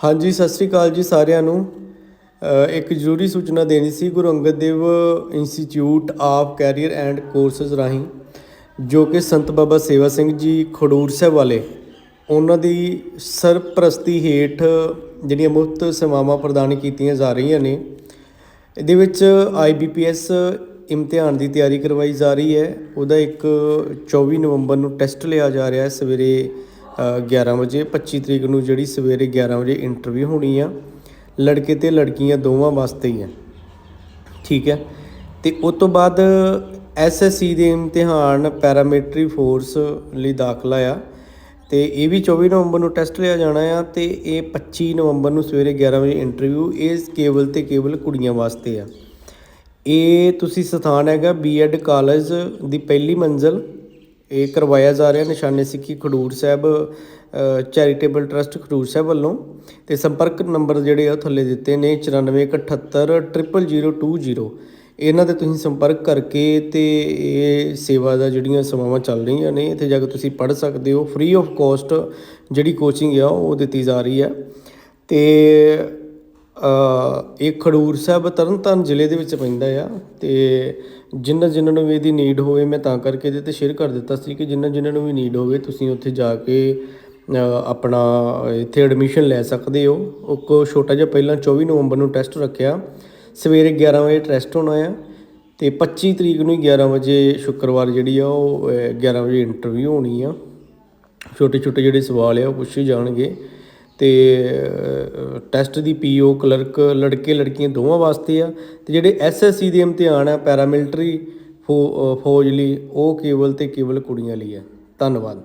ਹਾਂਜੀ, ਸਤਿ ਸ੍ਰੀ ਅਕਾਲ ਜੀ ਸਾਰਿਆਂ ਨੂੰ। ਇੱਕ ਜ਼ਰੂਰੀ ਸੂਚਨਾ ਦੇਣੀ ਸੀ, Guru Angad Dev institute of career and courses ਰਾਹੀਂ, ਜੋ ਕਿ ਸੰਤ ਬਾਬਾ ਸੇਵਾ ਸਿੰਘ ਜੀ ਖਡੂਰ ਸਾਹਿਬ ਵਾਲੇ, ਉਹਨਾਂ ਦੀ ਸਰਪ੍ਰਸਤੀ ਹੇਠ ਜਿਹੜੀਆਂ ਮੁਫਤ ਸੇਵਾਵਾਂ ਪ੍ਰਦਾਨ ਕੀਤੀਆਂ ਜਾ ਰਹੀਆਂ ਨੇ। ਇਹਦੇ ਵਿੱਚ ਆਈਬੀਪੀਐਸ ਇਮਤਿਹਾਨ ਦੀ ਤਿਆਰੀ ਕਰਵਾਈ ਜਾ ਰਹੀ ਹੈ। ਉਹਦਾ ਇੱਕ 24 ਨਵੰਬਰ ਨੂੰ ਟੈਸਟ ਲਿਆ ਜਾ ਰਿਹਾ ਹੈ। ਸਵੇਰੇ 11 ਵਜੇ 25 ਤਰੀਕ ਨੂੰ ਜਿਹੜੀ ਸਵੇਰੇ 11 ਵਜੇ ਇੰਟਰਵਿਊ ਹੋਣੀ ਆ, ਲੜਕੇ ਤੇ ਲੜਕੀਆਂ ਦੋਵਾਂ ਵਾਸਤੇ ਹੀ ਆ। ਠੀਕ ਹੈ? ਤੇ ਉਸ ਤੋਂ ਬਾਅਦ ਐਸਐਸਸੀ ਦੇ ਇਮਤਿਹਾਨ ਪੈਰਾਮਿਲਟਰੀ ਫੋਰਸ ਲਈ ਦਾਖਲਾ ਆ। ਤੇ ਇਹ ਵੀ 24 ਨਵੰਬਰ ਨੂੰ ਟੈਸਟ ਲਿਆ ਜਾਣਾ ਆ ਤੇ ਇਹ 25 ਨਵੰਬਰ ਨੂੰ ਸਵੇਰੇ 11 ਵਜੇ ਇੰਟਰਵਿਊ ਇਹ ਕੇਵਲ ਤੇ ਕੇਵਲ ਕੁੜੀਆਂ ਵਾਸਤੇ ਆ। ਇਹ ਤੁਸੀਂ ਸਥਾਨ ਹੈਗਾ ਬੀਐਡ ਕਾਲਜ ਦੀ ਪਹਿਲੀ ਮੰਜ਼ਲ ਇਹ ਕਰਵਾਇਆ ਜਾ ਰਿਹਾ, ਨਿਸ਼ਾਨੇ ਸਿੱਖੀ ਖਡੂਰ ਸਾਹਿਬ ਚੈਰੀਟੇਬਲ ਟਰਸਟ ਖਡੂਰ ਸਾਹਿਬ ਵੱਲੋਂ ਤੇ ਸੰਪਰਕ ਨੰਬਰ ਜਿਹੜੇ ਆ ਉਹ ਥੱਲੇ ਦਿੱਤੇ ਨੇ 9417000020 ਇਹਨਾਂ ਤੇ ਤੁਸੀਂ ਸੰਪਰਕ ਕਰਕੇ ਤੇ ਇਹ ਸੇਵਾ ਦਾ ਜਿਹੜੀਆਂ ਸੇਵਾਵਾਂ ਚੱਲ ਰਹੀਆਂ ਨੇ, ਇੱਥੇ ਜਾ ਕੇ ਤੁਸੀਂ ਪੜ੍ਹ ਸਕਦੇ ਹੋ। ਫ੍ਰੀ ਆਫ ਕਾਸਟ ਜਿਹੜੀ ਕੋਚਿੰਗ ਆ, ਉਹ ਦਿੱਤੀ ਜਾ ਰਹੀ ਹੈ ਤੇ ਇਹ ਖਡੂਰ ਸਾਹਿਬ ਤਰਨਤਾਰਨ ਜ਼ਿਲ੍ਹੇ ਦੇ ਵਿੱਚ ਪੈਂਦਾ ਆ ਤੇ ਜਿਨ੍ਹਾਂ ਜਿਨ੍ਹਾਂ ਨੂੰ ਵੀ ਇਹਦੀ ਨੀਡ ਹੋਵੇ ਮੈਂ ਤਾਂ ਕਰਕੇ ਇਹਦੇ ਤੇ ਸ਼ੇਅਰ ਕਰ ਦਿੱਤਾ ਸੀ ਕਿ ਜਿਨ੍ਹਾਂ ਜਿਨ੍ਹਾਂ ਨੂੰ ਵੀ ਨੀਡ ਹੋਵੇ ਤੁਸੀਂ ਉੱਥੇ ਜਾ ਕੇ ਆਪਣਾ ਇੱਥੇ ਐਡਮਿਸ਼ਨ ਲੈ ਸਕਦੇ ਹੋ। ਉਹ ਕੋ ਛੋਟਾ ਜਿਹਾ ਪਹਿਲਾਂ 24 ਨਵੰਬਰ ਨੂੰ ਟੈਸਟ ਰੱਖਿਆ। ਸਵੇਰੇ 11 ਵਜੇ ਟੈਸਟ ਹੋਣਾ ਆ ਤੇ 25 ਤਰੀਕ ਨੂੰ ਹੀ 11 ਵਜੇ ਸ਼ੁੱਕਰਵਾਰ ਜਿਹੜੀ ਆ ਉਹ ਅ, 11 ਵਜੇ ਇੰਟਰਵਿਊ ਹੋਣੀ ਆ। ਛੋਟੇ ਛੋਟੇ ਜਿਹੜੇ ਸਵਾਲ ਆ ਉਹ ਪੁੱਛੇ ਜਾਣਗੇ। ਤੇ ਟੈਸਟ ਦੀ ਪੀਓ, ਕਲਰਕ, ਲੜਕੇ, ਲੜਕੀਆਂ ਦੋਵਾਂ ਵਾਸਤੇ ਆ। ਤੇ ਜਿਹੜੇ ਐਸਐਸਸੀ ਦੇ ਇਮਤਿਹਾਨ ਆ, ਪੈਰਾਮਿਲਟਰੀ ਫੌਜ ਲਈ, ਉਹ ਕੇਵਲ ਤੇ ਕੇਵਲ ਕੁੜੀਆਂ ਲਈ ਆ। ਧੰਨਵਾਦ।